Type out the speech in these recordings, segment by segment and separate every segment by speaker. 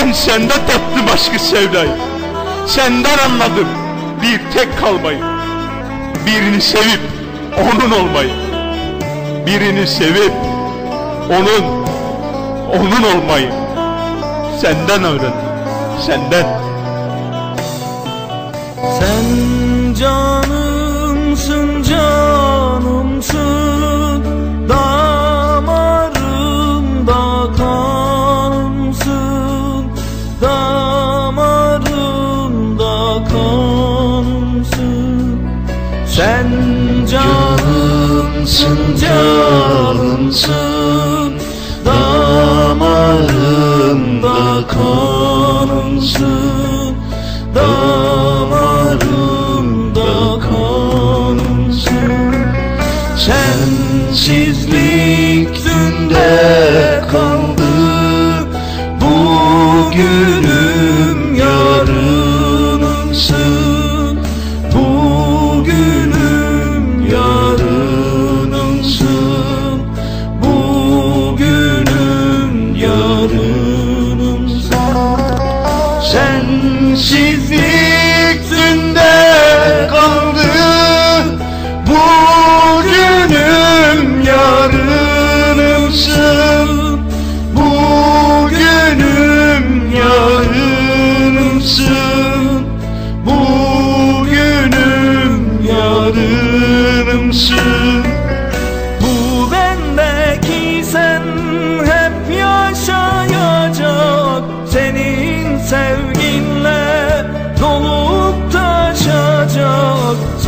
Speaker 1: Ben sende tattım aşkı sevdayı. Senden anladım bir tek kalmayı. Birini sevip onun olmayı. Birini sevip onun onun olmayı. Senden öğrendim. Senden.
Speaker 2: Sen canımsın canımsın canımsın Damarımda kanımsın Sensizlik dünde kaldı Bugünüm yarınımsın Bugünüm yarınımsın Bugünüm yarınımsın Bu bendeki sen hep yaşayacak Senin sevginle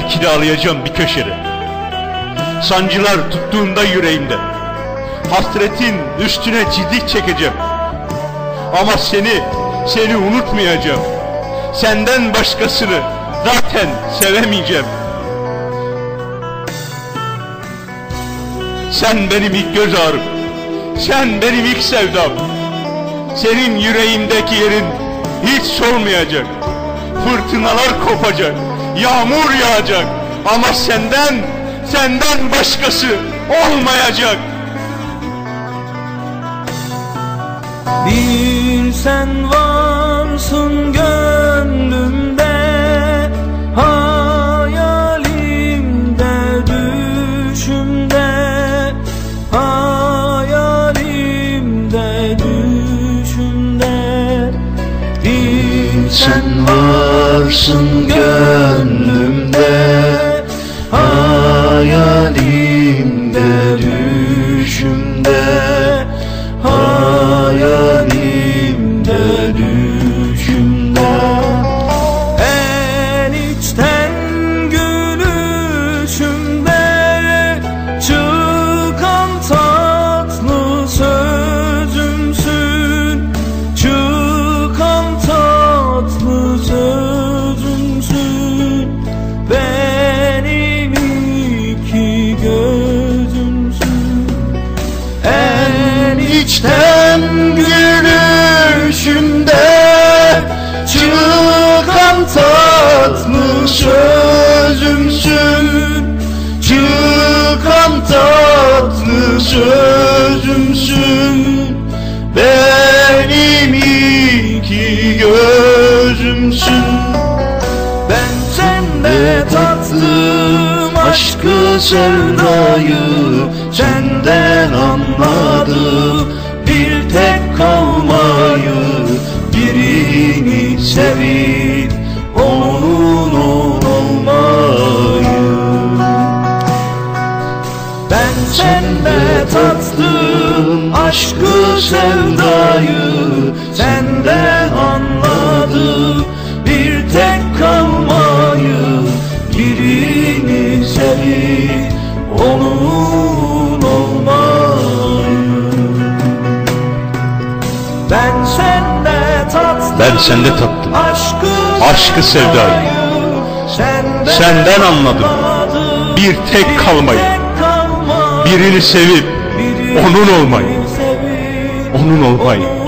Speaker 1: Belki de ağlayacağım bir köşede. Sancılar tuttuğunda yüreğimde. Hasretin üstüne ciddik çekeceğim. Ama seni, seni unutmayacağım. Senden başkasını zaten sevemeyeceğim. Sen benim ilk göz ağrım. Sen benim ilk sevdam. Senin yüreğimdeki yerin hiç solmayacak. Fırtınalar kopacak. Yağmur yağacak. Ama senden, senden başkası olmayacak.
Speaker 2: Bir sen varsın gönlümde sen varsın gönlümde içten gülüşümde çıkan tatlı sözümsün çıkan tatlı sözümsün benim iki gözümsün. Ben sende tattım aşkı sevdayı Senden anladım. Bir tek kalmayı sevip onun olmayı. Ben sende tattım aşkı sevdayı Sende sende tattım aşkı,
Speaker 1: sevdayı.
Speaker 2: Senden,
Speaker 1: anladım. Bir tek kalmayı. Birini sevip onun olmayı Onun olmayı